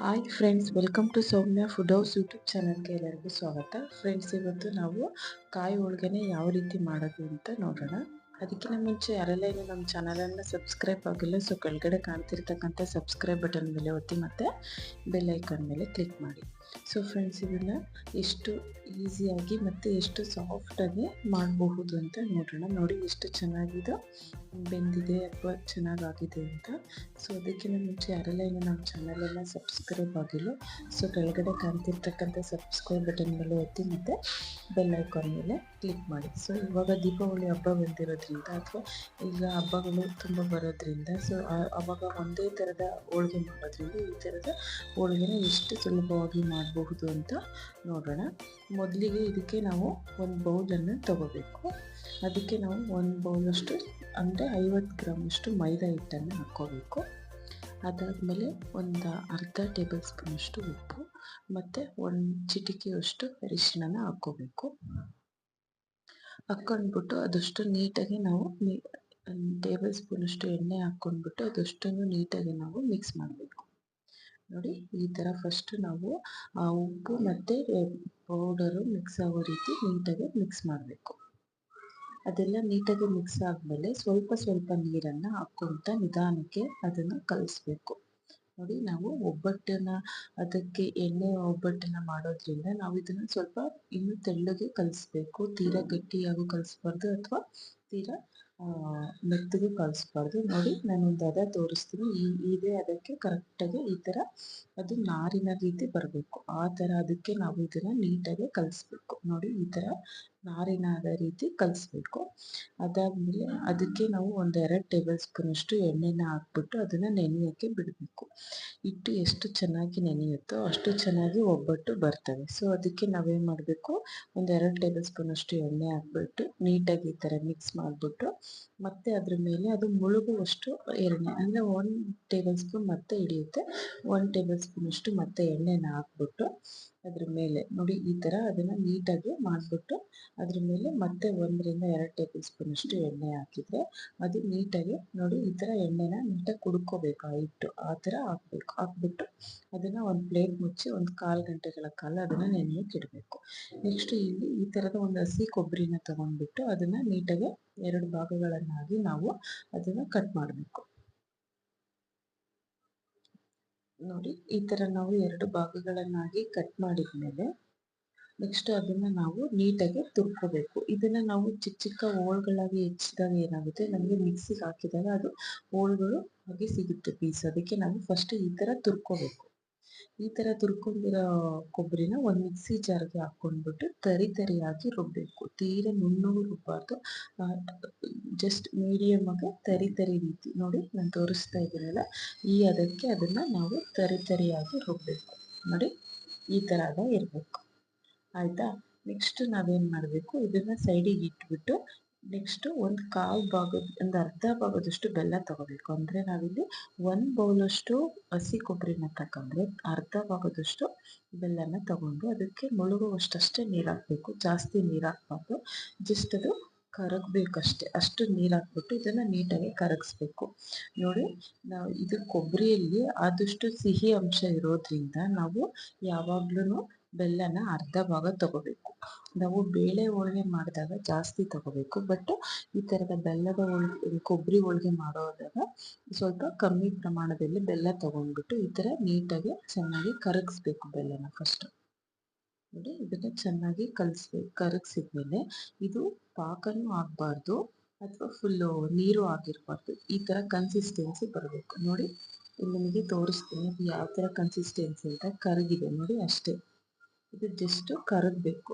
Hi friends welcome to Soumya food house YouTube ಚಾನಲ್ಗೆ ಎಲ್ಲರಿಗೂ ಸ್ವಾಗತ. ಫ್ರೆಂಡ್ಸ್ ಇವತ್ತು ನಾವು ಕಾಯಿ ಹೋಳ್ಗೆನೆ ಯಾವ ರೀತಿ ಮಾಡೋದು ಅಂತ ನೋಡೋಣ. ಅದಕ್ಕಿಂತ ಮುಂಚೆ ಯಾರೆಲ್ಲ ಇನ್ನು ನಮ್ಮ ಚಾನಲನ್ನು ಸಬ್ಸ್ಕ್ರೈಬ್ ಆಗಿಲ್ಲ ಸೊ ಕೆಳಗಡೆ ಕಾಣ್ತಿರ್ತಕ್ಕಂಥ ಸಬ್ಸ್ಕ್ರೈಬ್ ಬಟನ್ ಮೇಲೆ ಒತ್ತಿ ಮತ್ತು ಬೆಲ್ಲೈಕನ್ ಮೇಲೆ ಕ್ಲಿಕ್ ಮಾಡಿ. ಸೊ ಫ್ರೆಂಡ್ಸ್ ಇದನ್ನು ಎಷ್ಟು ಈಸಿಯಾಗಿ ಮತ್ತು ಎಷ್ಟು ಸಾಫ್ಟಾಗಿ ಮಾಡಬಹುದು ಅಂತ ನೋಡೋಣ. ನೋಡಿ ಎಷ್ಟು ಚೆನ್ನಾಗಿದೆ. ಬೆಂದಿದೆ ಅಥವಾ ಚೆನ್ನಾಗಾಗಿದೆ ಅಂತ. ಸೊ ಅದಕ್ಕಿಂತ ಮುಂಚೆ ಯಾರೆಲ್ಲ ಇನ್ನು ನಮ್ಮ ಚಾನಲನ್ನು ಸಬ್ಸ್ಕ್ರೈಬ್ ಆಗಿಲ್ಲ ಸೊ ಕೆಳಗಡೆ ಕಾಣ್ತಿರ್ತಕ್ಕಂಥ ಸಬ್ಸ್ಕ್ರೈಬ್ ಬಟನ್ ಮೇಲೆ ಒತ್ತಿ ಮತ್ತು ಬೆಲ್ ಐಕಾನ್ ಮೇಲೆ ಕ್ಲಿಕ್ ಮಾಡಿ. ಸೊ ಇವಾಗ ದೀಪಾವಳಿ ಹಬ್ಬ ಬಂದಿರೋದ್ರಿಂದ ಅಥವಾ ಈಗ ಹಬ್ಬಗಳು ತುಂಬ ಬರೋದ್ರಿಂದ ಸೊ ಅವಾಗ ಒಂದೇ ಥರದ ಹೋಳಿಗೆ ಮಾಡೋದ್ರಿಂದ ಈ ಥರದ ಹೋಳಿಗೆನ ಎಷ್ಟು ಸುಲಭವಾಗಿ ಮಾಡಬಹುದು ಅಂತ ನೋಡೋಣ. ಮೊದಲಿಗೆ ಇದಕ್ಕೆ ನಾವು ಒಂದು ಬೌಲನ್ನು ತಗೋಬೇಕು. ಅದಕ್ಕೆ ನಾವು ಒಂದು ಬೌಲಷ್ಟು ಅಂದರೆ ಐವತ್ತು ಗ್ರಾಮಷ್ಟು ಮೈದಾ ಹಿಟ್ಟನ್ನು ಹಾಕ್ಕೋಬೇಕು ಅದಾದಮೇಲೆ ಒಂದು ಅರ್ಧ ಟೇಬಲ್ ಸ್ಪೂನಷ್ಟು ಉಪ್ಪು, ಮತ್ತು ಒಂದು ಚಿಟಿಕೆಯಷ್ಟು ಅರಿಶಿಣನ ಹಾಕ್ಕೋಬೇಕು ಹಾಕ್ಕೊಂಡ್ಬಿಟ್ಟು ಅದಷ್ಟು ನೀಟಾಗಿ ನಾವು ಟೇಬಲ್ ಸ್ಪೂನಷ್ಟು ಎಣ್ಣೆ ಹಾಕ್ಕೊಂಡ್ಬಿಟ್ಟು ಅದಷ್ಟನ್ನು ನೀಟಾಗಿ ನಾವು ಮಿಕ್ಸ್ ಮಾಡಬೇಕು. ನೋಡಿ, ಈ ಥರ ಫಸ್ಟ್ ನಾವು ಉಪ್ಪು ಮತ್ತು ಪೌಡರು ಮಿಕ್ಸ್ ಆಗೋ ರೀತಿ ನೀಟಾಗಿ ಮಿಕ್ಸ್ ಮಾಡಬೇಕು. ಅದೆಲ್ಲ ನೀಟಾಗಿ ಮಿಕ್ಸ್ ಆದಮೇಲೆ ಸ್ವಲ್ಪ ಸ್ವಲ್ಪ ನೀರನ್ನು ಹಾಕ್ಕೊತ ನಿಧಾನಕ್ಕೆ ಅದನ್ನು ಕಲಿಸ್ಬೇಕು. ನೋಡಿ, ನಾವು ಒಬ್ಬಟ್ಟನ್ನು, ಅದಕ್ಕೆ ಎಣ್ಣೆ ಒಬ್ಬಟ್ಟನ್ನು ಮಾಡೋದ್ರಿಂದ ನಾವು ಇದನ್ನು ಸ್ವಲ್ಪ ಇನ್ನೂ ತೆಳ್ಳಗೆ ಕಲಿಸ್ಬೇಕು. ತೀರಾ ಗಟ್ಟಿಯಾಗೂ ಕಲಿಸ್ಬಾರ್ದು ಅಥವಾ ತೀರಾ ಮೆತ್ತಗೆ ಕಲಿಸ್ಬಾರ್ದು ನೋಡಿ ನಾನೊಂದು ಹದ ತೋರಿಸ್ತೀನಿ. ಈ, ಇದೆ ಅದಕ್ಕೆ ಕರೆಕ್ಟಾಗಿ ಈ ಥರ ಅದು ನಾರಿನ ರೀತಿ ಬರಬೇಕು. ಆ ಥರ ಅದಕ್ಕೆ ನಾವು ಇದನ್ನು ನೀಟಾಗಿ ಕಲಿಸ್ಬೇಕು. ನೋಡಿ, ಈ ಥರ ನಾರಿನಾದ ರೀತಿ ಕಲಿಸ್ಬೇಕು. ಅದಾದಮೇಲೆ ಅದಕ್ಕೆ ನಾವು ಒಂದು ಎರಡು ಟೇಬಲ್ ಸ್ಪೂನಷ್ಟು ಎಣ್ಣೆನ ಹಾಕ್ಬಿಟ್ಟು ಅದನ್ನು ನೆನೆಯೋಕ್ಕೆ ಬಿಡಬೇಕು. ಹಿಟ್ಟು ಎಷ್ಟು ಚೆನ್ನಾಗಿ ನೆನೆಯುತ್ತೋ ಅಷ್ಟು ಚೆನ್ನಾಗಿ ಒಬ್ಬಟ್ಟು ಬರ್ತವೆ. ಸೊ ಅದಕ್ಕೆ ನಾವೇನು ಮಾಡಬೇಕು? ಒಂದು ಎರಡು ಟೇಬಲ್ ಸ್ಪೂನಷ್ಟು ಎಣ್ಣೆ ಹಾಕ್ಬಿಟ್ಟು ನೀಟಾಗಿ ಈ ಥರ ಮಿಕ್ಸ್ ಮಾಡಿಬಿಟ್ಟು ಮತ್ತು ಅದ್ರ ಮೇಲೆ ಅದು ಮುಳುಗುವಷ್ಟು ಎಣ್ಣೆ, ಅಂದರೆ ಒನ್ ಟೇಬಲ್ ಸ್ಪೂನ್ ಮತ್ತೆ ಹಿಡಿಯುತ್ತೆ. ಒನ್ ಟೇಬಲ್ ಸ್ಪೂನಷ್ಟು ಮತ್ತೆ ಎಣ್ಣೆನ ಹಾಕ್ಬಿಟ್ಟು ಅದ್ರ ಮೇಲೆ, ನೋಡಿ ಈ ಥರ ಅದನ್ನು ನೀಟಾಗಿ ಮಾಡಿಬಿಟ್ಟು ಅದ್ರ ಮೇಲೆ ಮತ್ತೆ ಒಂದರಿಂದ ಎರಡು ಟೇಬಲ್ ಸ್ಪೂನಷ್ಟು ಎಣ್ಣೆ ಹಾಕಿದರೆ ಅದು ನೀಟಾಗಿ, ನೋಡಿ ಈ ಥರ ಎಣ್ಣೆನ ನೀಟಾಗಿ ಕುಡ್ಕೋಬೇಕು ಹಿಟ್ಟು, ಆ ಥರ ಹಾಕ್ಬೇಕು, ಹಾಕ್ಬಿಟ್ಟು ಅದನ್ನು ಒಂದು ಪ್ಲೇಟ್ ಮುಚ್ಚಿ ಒಂದು ಕಾಲು ಗಂಟೆಗಳ ಕಾಲ ಅದನ್ನು ನೆನೆಯಕ್ಕೆ ಇಡಬೇಕು. ನೆಕ್ಸ್ಟ್ ಇಲ್ಲಿ ಈ ಥರದ ಒಂದು ಹಸಿ ಕೊಬ್ಬರಿನ ತೊಗೊಂಡ್ಬಿಟ್ಟು ಅದನ್ನು ನೀಟಾಗಿ ಎರಡು ಭಾಗಗಳನ್ನಾಗಿ ನಾವು ಅದನ್ನು ಕಟ್ ಮಾಡಬೇಕು. ನೋಡಿ, ಈ ಥರ ನಾವು ಎರಡು ಭಾಗಗಳನ್ನಾಗಿ ಕಟ್ ಮಾಡಿದ ಮೇಲೆ ನೆಕ್ಸ್ಟ್ ಅದನ್ನು ನಾವು ನೀಟಾಗಿ ತುರ್ಕೋಬೇಕು. ಇದನ್ನು ನಾವು ಚಿಕ್ಕ ಚಿಕ್ಕ ಹೋಳ್ಗಳಾಗಿ ಹೆಚ್ಚಿದಾಗ ಏನಾಗುತ್ತೆ? ನಮಗೆ ಮಿಕ್ಸಿಗೆ ಹಾಕಿದಾಗ ಅದು ಹೋಳ್ಗಳು ಹಾಗೆ ಸಿಗುತ್ತೆ ಪೀಸ್ ಅದಕ್ಕೆ ನಾವು ಫಸ್ಟ್ ಈ ಥರ ತುರ್ಕೋಬೇಕು. ಈ ಥರ ತುರ್ಕೊಂಡಿರೋ ಕೊಬ್ಬರಿನ ಒಂದು ಮಿಕ್ಸಿ ಜಾರ್ಗೆ ಹಾಕ್ಕೊಂಡ್ಬಿಟ್ಟು ತರಿ ತರಿಯಾಗಿ ರುಬ್ಬಬೇಕು ತೀರ ನುಣ್ಣಗೂ ರುಬ್ಬಾರ್ದು. ಜಸ್ಟ್ ಮೀಡಿಯಮ್ ಆಗಿ ತರಿ ತರಿ ರೀತಿ ನೋಡಿ ನಾನು ತೋರಿಸ್ತಾ ಇದ್ದೀನಲ್ಲ. ಈ ಅದಕ್ಕೆ ಅದನ್ನು ನಾವು ತರಿ ತರಿಯಾಗಿ ರುಬ್ಬಬೇಕು ನೋಡಿ, ಈ ಥರ ಇರಬೇಕು. ಆಯಿತಾ? ನೆಕ್ಸ್ಟ್ ನಾವೇನು ಮಾಡಬೇಕು? ಇದನ್ನು ಸೈಡಿಗೆ ಇಟ್ಬಿಟ್ಟು ನೆಕ್ಸ್ಟು ಒಂದು ಕಾಲು ಭಾಗದ, ಒಂದು ಅರ್ಧ ಭಾಗದಷ್ಟು ಬೆಲ್ಲ ತಗೋಬೇಕು. ಅಂದರೆ ನಾವಿಲ್ಲಿ ಒಂದು ಬೌಲಷ್ಟು ಹಸಿ ಕೊಬ್ಬರಿನ ತಗೊಂಡ್ರೆ ಅರ್ಧ ಭಾಗದಷ್ಟು ಬೆಲ್ಲನ ತಗೊಂಡು ಅದಕ್ಕೆ ಮುಳುಗುವಷ್ಟಷ್ಟೇ ನೀರು ಹಾಕ್ಬೇಕು. ಜಾಸ್ತಿ ನೀರು ಹಾಕ್ಬಾರ್ದು. ಜಸ್ಟ್ ಅದು ಕರಗಬೇಕಷ್ಟೇ. ಅಷ್ಟು ನೀರು ಹಾಕ್ಬಿಟ್ಟು ಇದನ್ನು ನೀಟಾಗಿ ಕರಗಿಸ್ಬೇಕು. ನೋಡಿ, ನಾವು ಇದು ಕೊಬ್ಬರಿಯಲ್ಲಿ ಆದಷ್ಟು ಸಿಹಿ ಅಂಶ ಇರೋದ್ರಿಂದ ನಾವು ಯಾವಾಗ್ಲೂ ಬೆಲ್ಲನ ಅರ್ಧ ಭಾಗ ತಗೋಬೇಕು. ನಾವು ಬೇಳೆ ಹೋಳಿಗೆ ಮಾಡಿದಾಗ ಜಾಸ್ತಿ ತಗೋಬೇಕು. ಬಟ್ ಈ ಥರದ ಬೆಲ್ಲದ ಹೋಳಿಗೆ, ಕೊಬ್ಬರಿ ಹೋಳಿಗೆ ಮಾಡೋದಾಗ ಸ್ವಲ್ಪ ಕಮ್ಮಿ ಪ್ರಮಾಣದಲ್ಲಿ ಬೆಲ್ಲ ತಗೊಂಡ್ಬಿಟ್ಟು ಈ ಥರ ನೀಟಾಗಿ ಚೆನ್ನಾಗಿ ಕರಗಿಸ್ಬೇಕು ಬೆಲ್ಲನ ಫಸ್ಟ್ ನೋಡಿ, ಇದನ್ನ ಚೆನ್ನಾಗಿ ಕಲಿಸ್ಬೇಕು ಕರಗಿಸಿದ್ಮೇಲೆ ಇದು ಪಾಕನೂ ಆಗಬಾರ್ದು ಅಥವಾ ಫುಲ್ಲು ನೀರು ಆಗಿರಬಾರ್ದು. ಈ ಥರ ಕನ್ಸಿಸ್ಟೆನ್ಸಿ ಬರಬೇಕು. ನೋಡಿ, ಇಲ್ಲಿ ನಿಮಗೆ ತೋರಿಸ್ತೀನಿ ಯಾವ ಥರ ಕನ್ಸಿಸ್ಟೆನ್ಸಿ ಅಂತ ಕರಗಿದೆ. ನೋಡಿ ಅಷ್ಟೇ. ಇದು ಜಸ್ಟ್ ಕರಗಬೇಕು.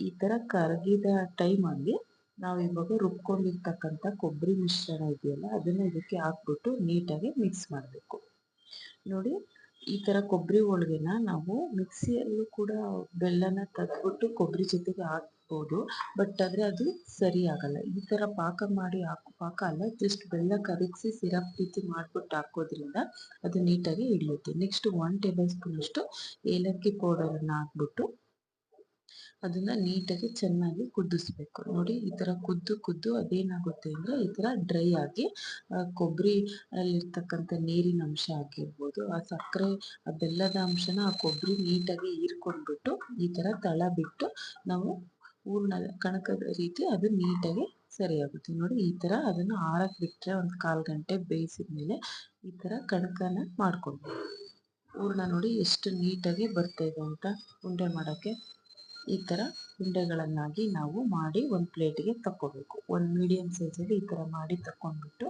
ಈ ಥರ ಕರಗಿದ ಟೈಮಲ್ಲಿ ನಾವು ಇವಾಗ ರುಬ್ಕೊಂಡಿರ್ತಕ್ಕಂಥ ಕೊಬ್ಬರಿ ಮಿಶ್ರಣ ಇದೆಯಲ್ಲ, ಅದನ್ನು ಇದಕ್ಕೆ ಹಾಕ್ಬಿಟ್ಟು ನೀಟಾಗಿ ಮಿಕ್ಸ್ ಮಾಡಬೇಕು. ನೋಡಿ, ಈ ಥರ ಕೊಬ್ಬರಿ ಹೋಳ್ಗೆನ ನಾವು ಮಿಕ್ಸಿಯಲ್ಲೂ ಕೂಡ ಬೆಲ್ಲನ ತೆಗೆದ್ಬಿಟ್ಟು ಕೊಬ್ಬರಿ ಜೊತೆಗೆ ಹಾಕ್ಬೋದು. ಬಟ್ ಆದರೆ ಅದು ಸರಿ ಆಗಲ್ಲ. ಈ ಥರ ಪಾಕ ಮಾಡಿ ಹಾಕೋ, ಪಾಕ ಅಲ್ಲ ಜಸ್ಟ್ ಬೆಲ್ಲ ಕರಗಿಸಿ ಸಿರಪ್ ರೀತಿ ಮಾಡಿಬಿಟ್ಟು ಹಾಕೋದ್ರಿಂದ ಅದು ನೀಟಾಗಿ ಹಿಡಿಯುತ್ತೆ ನೆಕ್ಸ್ಟ್ ಒನ್ ಟೇಬಲ್ ಸ್ಪೂನಷ್ಟು ಏಲಕ್ಕಿ ಪೌಡರನ್ನು ಹಾಕ್ಬಿಟ್ಟು ಅದನ್ನು ನೀಟಾಗಿ ಚೆನ್ನಾಗಿ ಕುದಿಸ್ಬೇಕು. ನೋಡಿ, ಈ ಥರ ಕುದ್ದು ಕುದ್ದು ಅದೇನಾಗುತ್ತೆ ಅಂದರೆ ಈ ಥರ ಡ್ರೈ ಆಗಿ ಕೊಬ್ಬರಿ ಅಲ್ಲಿರ್ತಕ್ಕಂಥ ನೀರಿನ ಅಂಶ ಆಗಿರ್ಬೋದು. ಆ ಸಕ್ಕರೆ, ಆ ಬೆಲ್ಲದ ಅಂಶನ ಆ ಕೊಬ್ಬರಿ ನೀಟಾಗಿ ಹೀರ್ಕೊಂಡ್ಬಿಟ್ಟು ಈ ಥರ ತಳ ಬಿಟ್ಟು ನಾವು ಹೂರ್ಣ ಕಣಕದ ರೀತಿ ಅದು ನೀಟಾಗಿ ಸರಿಯಾಗುತ್ತೆ. ನೋಡಿ, ಈ ತರ ಅದನ್ನ ಆರಕ್ ಬಿಟ್ಟರೆ ಒಂದು ಕಾಲ್ ಗಂಟೆ ಬೇಯಿಸಿದ ಮೇಲೆ ಈ ತರ ಕಣಕನ ಮಾಡ್ಕೊಂಡು ಪೂರ್ಣ ನೋಡಿ ಎಷ್ಟು ನೀಟಾಗಿ ಬರ್ತಾ ಇದೆ ಅಂತ ಉಂಡೆ ಮಾಡೋಕ್ಕೆ. ಈ ತರ ಉಂಡೆಗಳನ್ನಾಗಿ ನಾವು ಮಾಡಿ ಒಂದು ಪ್ಲೇಟಿಗೆ ತಕ್ಕೋಬೇಕು ಒಂದು ಮೀಡಿಯಂ ಸೈಜಲ್ಲಿ ಈ ತರ ಮಾಡಿ ತಕ್ಕೊಂಡ್ಬಿಟ್ಟು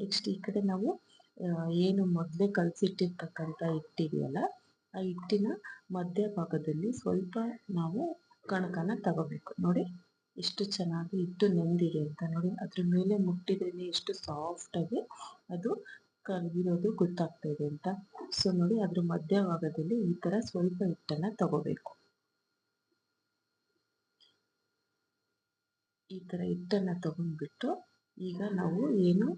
ನೆಕ್ಸ್ಟ್ ಈ ಕಡೆ ನಾವು ಏನು ಮೊದಲೇ ಕಲಸಿಟ್ಟಿರ್ತಕ್ಕಂಥ ಹಿಟ್ಟಿದೆಯಲ್ಲ, ಆ ಹಿಟ್ಟಿನ ಮಧ್ಯಭಾಗದಲ್ಲಿ ಸ್ವಲ್ಪ ನಾವು ಕಣಕನ ತಗೋಬೇಕು. ನೋಡಿ, ಎಷ್ಟು ಚೆನ್ನಾಗಿ ಇಟ್ಟು ನೆಂದಿದೆ ಅಂತ. ನೋಡಿ, ಅದ್ರ ಮೇಲೆ ಮುಟ್ಟಿದ್ರೇನೆ ಎಷ್ಟು ಸಾಫ್ಟ್ ಆಗಿ ಅದು ಕರಗಿರೋದು ಗೊತ್ತಾಗ್ತಾ ಇದೆ ಅಂತ. ಸೊ ನೋಡಿ, ಅದ್ರ ಮಧ್ಯಭಾಗದಲ್ಲಿ ಈ ತರ ಸ್ವಲ್ಪ ಹಿಟ್ಟನ್ನ ತಗೋಬೇಕು. ಈ ತರ ಹಿಟ್ಟನ್ನ ತಗೊಂಡ್ಬಿಟ್ಟು ಈಗ ನಾವು ಏನು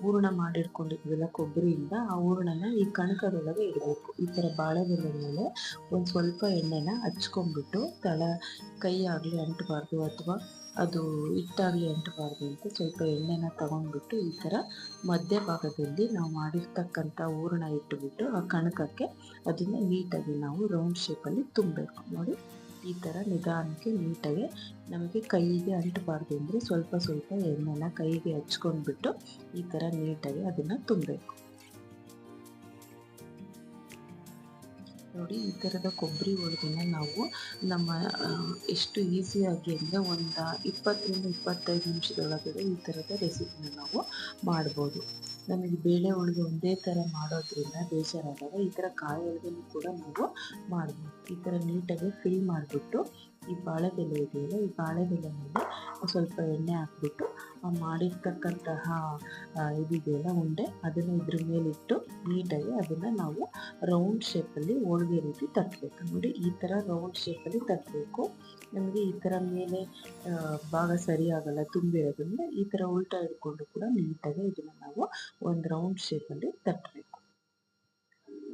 ಹೂರ್ಣ ಮಾಡಿಟ್ಕೊಂಡಿದ್ವಲ್ಲ ಕೊಬ್ಬರಿಯಿಂದ ಆ ಹೂರ್ಣನ ಈ ಕಣಕದೊಳಗೆ ಇಡಬೇಕು. ಈ ಥರ ಬಾಳೆದೆಲೆ ಮೇಲೆ ಒಂದು ಸ್ವಲ್ಪ ಎಣ್ಣೆನ ಹಚ್ಕೊಂಡ್ಬಿಟ್ಟು ತಳ ಕೈ ಆಗಲಿ ಅಂಟಬಾರ್ದು ಅಥವಾ ಅದು ಹಿಟ್ಟಾಗಲಿ ಅಂಟಬಾರ್ದು ಅಂತ ಸ್ವಲ್ಪ ಎಣ್ಣೆನ ತಗೊಂಡ್ಬಿಟ್ಟು ಈ ಥರ ಮಧ್ಯಭಾಗದಲ್ಲಿ ನಾವು ಮಾಡಿರ್ತಕ್ಕಂಥ ಹೂರಣ ಇಟ್ಟುಬಿಟ್ಟು ಆ ಕಣಕಕ್ಕೆ ಅದನ್ನು ನೀಟಾಗಿ ನಾವು ರೌಂಡ್ ಶೇಪಲ್ಲಿ ತುಂಬಬೇಕು. ನೋಡಿ. ಈ ಥರ ನಿಧಾನಕ್ಕೆ ನೀಟಾಗಿ ನಮಗೆ ಕೈಗೆ ಅಂಟಬಾರ್ದು ಅಂದರೆ ಸ್ವಲ್ಪ ಸ್ವಲ್ಪ ಎಣ್ಣೆನ ಕೈಗೆ ಹಚ್ಕೊಂಡ್ಬಿಟ್ಟು ಈ ಥರ ನೀಟಾಗಿ ಅದನ್ನು ತುಂಬಬೇಕು. ನೋಡಿ, ಈ ಥರದ ಕೊಬ್ಬರಿ ಹೋಳಿಗೆನ ನಾವು ನಮ್ಮ ಎಷ್ಟು ಈಸಿಯಾಗಿ ಅಂದರೆ ಒಂದು ಇಪ್ಪತ್ತರಿಂದ ಇಪ್ಪತ್ತೈದು ನಿಮಿಷದೊಳಗಡೆ ಈ ಥರದ ರೆಸಿಪಿನ ನಾವು ಮಾಡ್ಬೋದು. ನಮಗೆ ಬೇಳೆ ಹೋಳಿಗೆ ಒಂದೇ ಥರ ಮಾಡೋದ್ರಿಂದ ಬೇಜಾರಾದಾಗ ಈ ಥರ ಕಾಯಿ ಹೋಳಿಗೆನೂ ಕೂಡ ನಾವು ಮಾಡ್ಬೋದು. ಈ ಥರ ನೀಟಾಗಿ ಫಿಲ್ ಮಾಡಿಬಿಟ್ಟು ಈ ಬಾಳೆದೆಲೆ ಇದೆಯಲ್ಲ, ಈ ಬಾಳೆದೆಲೆ ಮೇಲೆ ಸ್ವಲ್ಪ ಎಣ್ಣೆ ಹಾಕ್ಬಿಟ್ಟು ಮಾಡಿರ್ತಕ್ಕಂತಹ ಇದಿದೆಯಲ್ಲ ಉಂಡೆ, ಅದನ್ನು ಇದ್ರ ಮೇಲಿಟ್ಟು ನೀಟಾಗಿ ಅದನ್ನು ನಾವು ರೌಂಡ್ ಶೇಪಲ್ಲಿ ಹೋಳಿಗೆ ರೀತಿ ತಟ್ಟಬೇಕು ನೋಡಿ ಈ ಥರ ರೌಂಡ್ ಶೇಪಲ್ಲಿ ತಟ್ಟಬೇಕು ನಮಗೆ ಈ ಥರ ಮೇಲೆ ಭಾಗ ಸರಿ ಆಗಲ್ಲ ತುಂಬಿರೋದ್ರಿಂದ ಈ ಥರ ಉಲ್ಟಾ ಇಟ್ಕೊಂಡು ಕೂಡ ನೀಟಾಗಿ ಇದನ್ನು ನಾವು ಒಂದು ರೌಂಡ್ ಶೇಪಲ್ಲಿ ತಟ್ಟಬೇಕು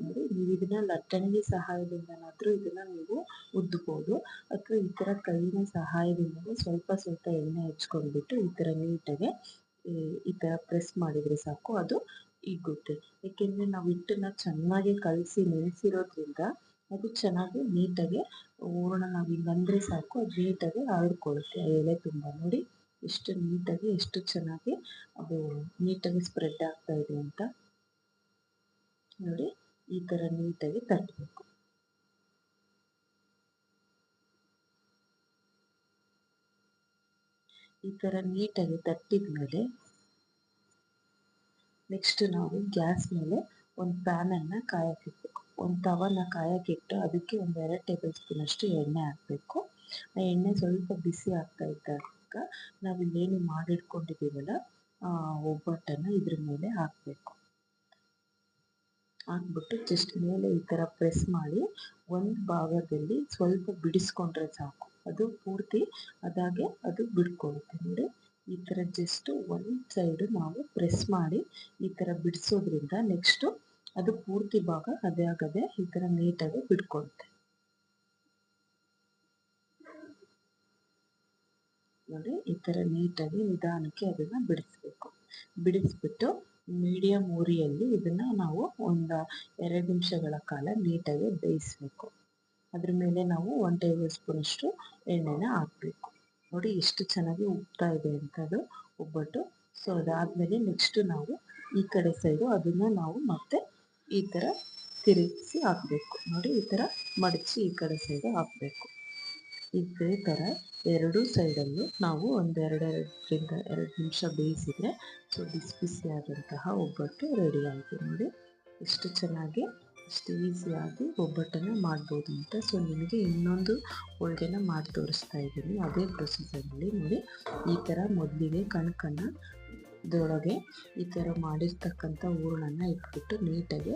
ಅಂದರೆ ನೀವು ಇದನ್ನು ಲಟ್ಟಣಿಗೆ ಸಹಾಯದಿಂದನಾದರೂ ಇದನ್ನ ನೀವು ಉದ್ದಬಹುದು ಅಥವಾ ಈ ಥರ ಕೈನ ಸಹಾಯದಿಂದ ಸ್ವಲ್ಪ ಸ್ವಲ್ಪ ಎಣ್ಣೆ ಹಚ್ಕೊಂಡ್ಬಿಟ್ಟು ಈ ಥರ ನೀಟಾಗಿ, ಈ ಥರ ಪ್ರೆಸ್ ಮಾಡಿದರೆ ಸಾಕು, ಅದು ಈಗುತ್ತೆ ಏಕೆಂದರೆ ನಾವು ಹಿಟ್ಟನ್ನ ಚೆನ್ನಾಗಿ ಕಲಸಿ ನೆನೆಸಿರೋದ್ರಿಂದ ಅದು ಚೆನ್ನಾಗಿ ನೀಟಾಗಿ ಹೂರ್ಣ ನಾವು ಹಿಂಗೆ ಅಂದರೆ ಸಾಕು, ಅದು ನೀಟಾಗಿ ಹರಡ್ಕೊಳ್ಳುತ್ತೆ ಆ ಎಲೆ ತುಂಬ ನೋಡಿ ಎಷ್ಟು ನೀಟಾಗಿ, ಎಷ್ಟು ಚೆನ್ನಾಗಿ ಅದು ನೀಟಾಗಿ ಸ್ಪ್ರೆಡ್ ಆಗ್ತಾ ಇದೆ ಅಂತ ನೋಡಿ, ಈ ಥರ ನೀಟಾಗಿ ತಟ್ಟಬೇಕು ಈ ಥರ ನೀಟಾಗಿ ತಟ್ಟಿದ ಮೇಲೆ ನೆಕ್ಸ್ಟ್ ನಾವು ಗ್ಯಾಸ್ ಮೇಲೆ ಒಂದು ಪ್ಯಾನನ್ನು ಕಾಯಕ್ಕಿಡ್ಬೇಕು ಒಂದು ತವನ ಕಾಯಕ್ಕಿಟ್ಟು ಅದಕ್ಕೆ ಒಂದು ಎರಡು ಟೇಬಲ್ ಸ್ಪೂನ್ ಅಷ್ಟು ಎಣ್ಣೆ ಹಾಕಬೇಕು. ಆ ಎಣ್ಣೆ ಸ್ವಲ್ಪ ಬಿಸಿ ಆಗ್ತಾ ಇದ್ದಾಗ ನಾವಿಲ್ಲೇನು ಮಾಡಿಟ್ಕೊಂಡಿದ್ದೀವಲ್ಲ ಒಬ್ಬಟ್ಟನ್ನು ಇದ್ರ ಮೇಲೆ ಹಾಕಬೇಕು. ಹಾಕ್ಬಿಟ್ಟು ಜಸ್ಟ್ ಮೇಲೆ ಈ ಥರ ಪ್ರೆಸ್ ಮಾಡಿ ಒಂದು ಭಾಗದಲ್ಲಿ ಸ್ವಲ್ಪ ಬಿಡಿಸ್ಕೊಂಡ್ರೆ ಸಾಕು. ಅದು ಪೂರ್ತಿ ಅದಾಗೆ ಅದು ಬಿಡ್ಕೊಳ್ಳುತ್ತೆ. ನೋಡಿ, ಈ ಥರ ಜಸ್ಟ್ ಒಂದು ಸೈಡು ನಾವು ಪ್ರೆಸ್ ಮಾಡಿ ಈ ಥರ ಬಿಡಿಸೋದ್ರಿಂದ ನೆಕ್ಸ್ಟು ಅದು ಪೂರ್ತಿ ಭಾಗ ಅದೇ ಆಗದೆ ಈ ಥರ ನೀಟಾಗಿ ಬಿಟ್ಕೊಳುತ್ತೆ ನೋಡಿ, ಈ ಥರ ನೀಟಾಗಿ ನಿಧಾನಕ್ಕೆ ಅದನ್ನು ಬಿಡಿಸ್ಬೇಕು. ಬಿಡಿಸ್ಬಿಟ್ಟು ಮೀಡಿಯಂ ಉರಿಯಲ್ಲಿ ಇದನ್ನು ನಾವು ಒಂದು ಎರಡು ನಿಮಿಷಗಳ ಕಾಲ ನೀಟಾಗಿ ಬೇಯಿಸಬೇಕು. ಅದ್ರ ಮೇಲೆ ನಾವು ಒನ್ ಟೇಬಲ್ ಸ್ಪೂನಷ್ಟು ಎಣ್ಣೆನ ಹಾಕ್ಬೇಕು. ನೋಡಿ, ಎಷ್ಟು ಚೆನ್ನಾಗಿ ಉಪ್ತಾ ಇದೆ ಅಂತ ಅದು ಒಬ್ಬಟ್ಟು. ಸೊ ಅದಾದಮೇಲೆ ನೆಕ್ಸ್ಟು ನಾವು ಈ ಕಡೆ ಸೈಡು ಅದನ್ನು ನಾವು ಮತ್ತೆ ಈ ಥರ ತಿರುಗಿಸಿ ಹಾಕಬೇಕು. ನೋಡಿ, ಈ ಥರ ಮಡಚಿ ಈ ಕಡೆ ಸೈಡ್ ಹಾಕಬೇಕು. ಇದೇ ಥರ ಎರಡೂ ಸೈಡಲ್ಲೂ ನಾವು ಒಂದೆರಡೆರಡರಿಂದ ಎರಡು ನಿಮಿಷ ಬೇಯಿಸಿದರೆ ಸೊ, ಬಿಸಿ ಬಿಸಿಯಾದಂತಹ ಒಬ್ಬಟ್ಟು ರೆಡಿ ಆಯಿತು. ನೋಡಿ, ಎಷ್ಟು ಚೆನ್ನಾಗಿ ಇಷ್ಟು ಈಸಿಯಾಗಿ ಒಬ್ಬಟ್ಟನ್ನು ಮಾಡ್ಬೋದು ಅಂತ. ಸೊ ನಿಮಗೆ ಇನ್ನೊಂದು ಹೋಳಿಗೆನ ಮಾಡಿ ತೋರಿಸ್ತಾ ಇದ್ದೀನಿ. ಅದೇ ಪ್ರೊಸೀಜರಲ್ಲಿ ನೋಡಿ, ಈ ಥರ ಮೊದಲಿಗೆ ಕಣ್ಕನ್ನು ಇದರೊಳಗೆ ಈ ಥರ ಮಾಡಿರ್ತಕ್ಕಂಥ ಹೂರಣನ ಇಟ್ಬಿಟ್ಟು ನೀಟಾಗಿ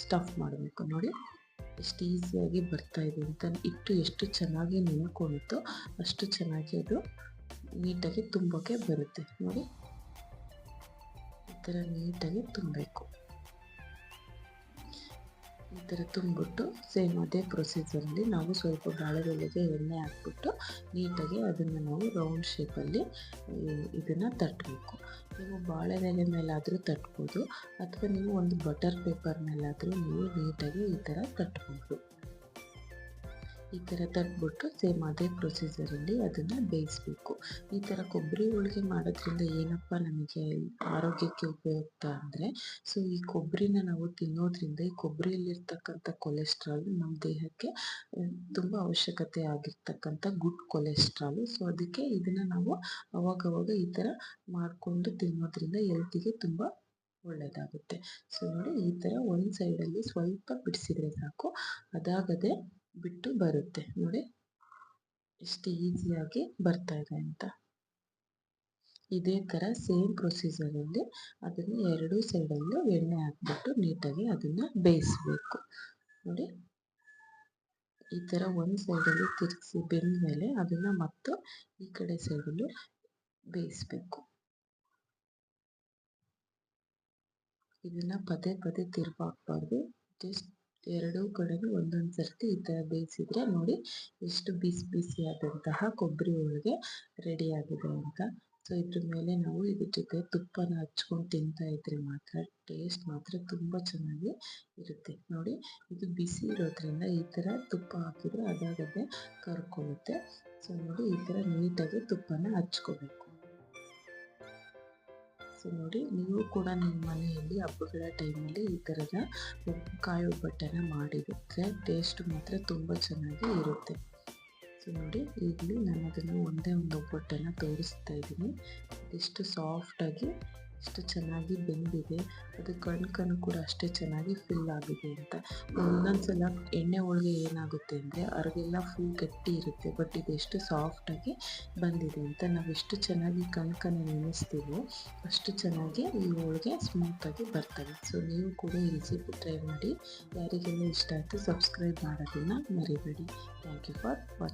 ಸ್ಟಫ್ ಮಾಡಬೇಕು. ನೋಡಿ, ಎಷ್ಟು ಈಸಿಯಾಗಿ ಬರ್ತಾ ಇದೆ ಅಂತ. ಇಟ್ಟು ಎಷ್ಟು ಚೆನ್ನಾಗಿ ನೆನ್ಕೊಳುತ್ತೋ ಅಷ್ಟು ಚೆನ್ನಾಗಿ ಅದು ನೀಟಾಗಿ ತುಂಬೋಕ್ಕೆ ಬರುತ್ತೆ. ನೋಡಿ, ಈ ಥರ ನೀಟಾಗಿ ತುಂಬಬೇಕು. ಈ ಥರ ತುಂಬಿಟ್ಟು ಸೇಮ್ ಅದೇ ಪ್ರೊಸೀಜರಲ್ಲಿ ನಾವು ಸ್ವಲ್ಪ ಬಾಳೆದೆಲೆಗೆ ಎಣ್ಣೆ ಹಾಕ್ಬಿಟ್ಟು ನೀಟಾಗಿ ಅದನ್ನು ನಾವು ರೌಂಡ್ ಶೇಪಲ್ಲಿ ಇದನ್ನು ತಟ್ಟಬೇಕು ನೀವು ಬಾಳೆದೆಲೆ ಮೇಲಾದರೂ ತಟ್ಬೋದು, ಅಥವಾ ನೀವು ಒಂದು ಬಟರ್ ಪೇಪರ್ ಮೇಲಾದರೂ ನೀವು ನೀಟಾಗಿ ಈ ಥರ ತಟ್ಬೋದು. ಈ ಥರ ತಟ್ಬಿಟ್ಟು ಸೇಮ್ ಅದೇ ಪ್ರೊಸೀಜರಲ್ಲಿ ಅದನ್ನು ಬೇಯಿಸಬೇಕು. ಈ ಥರ ಕೊಬ್ಬರಿ ಹೋಳಿಗೆ ಮಾಡೋದ್ರಿಂದ ಏನಪ್ಪ ನಮಗೆ ಆರೋಗ್ಯಕ್ಕೆ ಉಪಯುಕ್ತ ಅಂದರೆ ಸೊ ಈ ಕೊಬ್ಬರಿನ ನಾವು ತಿನ್ನೋದ್ರಿಂದ ಈ ಕೊಬ್ಬರಿಯಲ್ಲಿರ್ತಕ್ಕಂಥ ಕೊಲೆಸ್ಟ್ರಾಲ್ ನಮ್ಮ ದೇಹಕ್ಕೆ ತುಂಬ ಅವಶ್ಯಕತೆ ಆಗಿರ್ತಕ್ಕಂಥ ಗುಡ್ ಕೊಲೆಸ್ಟ್ರಾಲು ಸೊ ಅದಕ್ಕೆ ಇದನ್ನು ನಾವು ಅವಾಗವಾಗ ಈ ಥರ ಮಾಡಿಕೊಂಡು ತಿನ್ನೋದ್ರಿಂದ ಹೆಲ್ತಿಗೆ ತುಂಬ ಒಳ್ಳೆಯದಾಗುತ್ತೆ ಸೊ ನೋಡಿ ಈ ಥರ ಒಂದು ಸೈಡಲ್ಲಿ ಸ್ವಲ್ಪ ಬಿಡಿಸಿದ್ರೆ ಸಾಕು. ಅದಾಗದೆ ಬಿಟ್ಟು ಬರುತ್ತೆ. ನೋಡಿ, ಎಷ್ಟು ಈಸಿಯಾಗಿ ಬರ್ತಾ ಇದೆ ಅಂತ. ಇದೇ ಥರ ಸೇಮ್ ಪ್ರೊಸೀಜರಲ್ಲಿ ಅದನ್ನು ಎರಡೂ ಸೈಡಲ್ಲೂ ಎಣ್ಣೆ ಹಾಕ್ಬಿಟ್ಟು ನೀಟಾಗಿ ಅದನ್ನು ಬೇಯಿಸಬೇಕು. ನೋಡಿ, ಈ ಥರ ಒಂದು ಸೈಡಲ್ಲಿ ತಿರುಗಿಸಿ ಬೆಂದ ಮೇಲೆ ಅದನ್ನು ಮತ್ತು ಈ ಕಡೆ ಸೈಡಲ್ಲೂ ಬೇಯಿಸಬೇಕು. ಇದನ್ನು ಪದೇ ಪದೇ ತಿರುಗಾಕ್ಬಾರ್ದು. ಜಸ್ಟ್ ಎರಡೂ ಕಡೆನೂ ಒಂದೊಂದು ಸರ್ತಿ ಈ ಥರ ಬೇಯಿಸಿದ್ರೆ ನೋಡಿ ಎಷ್ಟು ಬಿಸಿ ಬಿಸಿಯಾದಂತಹ ಕೊಬ್ಬರಿ ಹೋಳಿಗೆ ರೆಡಿಯಾಗಿದೆ ಅಂತ. ಸೊ ಇದ್ರ ಮೇಲೆ ನಾವು ಇದ್ರ ಜೊತೆ ತುಪ್ಪನ ಹಚ್ಕೊಂಡು ತಿಂತಾ ಇದ್ರೆ ಮಾತ್ರ ಟೇಸ್ಟ್ ಮಾತ್ರ ತುಂಬ ಚೆನ್ನಾಗಿ ಇರುತ್ತೆ. ನೋಡಿ, ಇದು ಬಿಸಿ ಇರೋದ್ರಿಂದ ಈ ಥರ ತುಪ್ಪ ಹಾಕಿದ್ರೆ ಅದಾಗದೆ ಕರ್ಕೊಳ್ಳುತ್ತೆ. ಸೊ ನೋಡಿ ಈ ಥರ ನೀಟಾಗಿ ತುಪ್ಪನ ಹಚ್ಕೋಬೇಕು. ಸೊ ನೋಡಿ, ನೀವು ಕೂಡ ನಿಮ್ಮ ಮನೆಯಲ್ಲಿ ಹಬ್ಬಗಳ ಟೈಮಲ್ಲಿ ಈ ಥರದ ಕಾಯಿ ಒಬ್ಬಟ್ಟನ್ನು ಮಾಡಿಬಿಟ್ರೆ ಟೇಸ್ಟ್ ಮಾತ್ರ ತುಂಬ ಚೆನ್ನಾಗಿ ಇರುತ್ತೆ. ಸೊ ನೋಡಿ ಇಲ್ಲಿ ನಾನು ಅದನ್ನು ಒಂದೇ ಒಂದು ಒಬ್ಬಟ್ಟನ್ನು ತೋರಿಸ್ತಾ ಇದ್ದೀನಿ. ಎಷ್ಟು ಸಾಫ್ಟಾಗಿ ಎಷ್ಟು ಚೆನ್ನಾಗಿ ಬೆಂದಿದೆ. ಅದು ಕಣ್ಣು ಕಣ್ಣು ಕೂಡ ಅಷ್ಟೇ ಚೆನ್ನಾಗಿ ಫಿಲ್ ಆಗಿದೆ ಅಂತ. ಒಂದೊಂದ್ಸಲ ಎಣ್ಣೆ ಹೋಳಿಗೆ ಏನಾಗುತ್ತೆ ಅಂದರೆ ಅರ್ಗೆಲ್ಲ ಫುಲ್ ಗಟ್ಟಿ ಇರುತ್ತೆ. ಬಟ್ ಇದು ಎಷ್ಟು ಸಾಫ್ಟಾಗಿ ಬಂದಿದೆ ಅಂತ ನಾವು ಎಷ್ಟು ಚೆನ್ನಾಗಿ ಕಣ್ಣು ಕಣ್ಣು ನೆನೆಸ್ತೀವೋ ಅಷ್ಟು ಚೆನ್ನಾಗಿ ಈ ಹೋಳಿಗೆ ಸ್ಮೂತಾಗಿ ಬರ್ತವೆ ಸೊ ನೀವು ಕೂಡ ಈ ರೆಸಿಪಿ ಟ್ರೈ ಮಾಡಿ ಯಾರಿಗೆಲ್ಲ ಇಷ್ಟ ಆಯಿತು ಸಬ್ಸ್ಕ್ರೈಬ್ ಮಾಡೋದನ್ನು ಮರಿಬೇಡಿ. Thank you for watching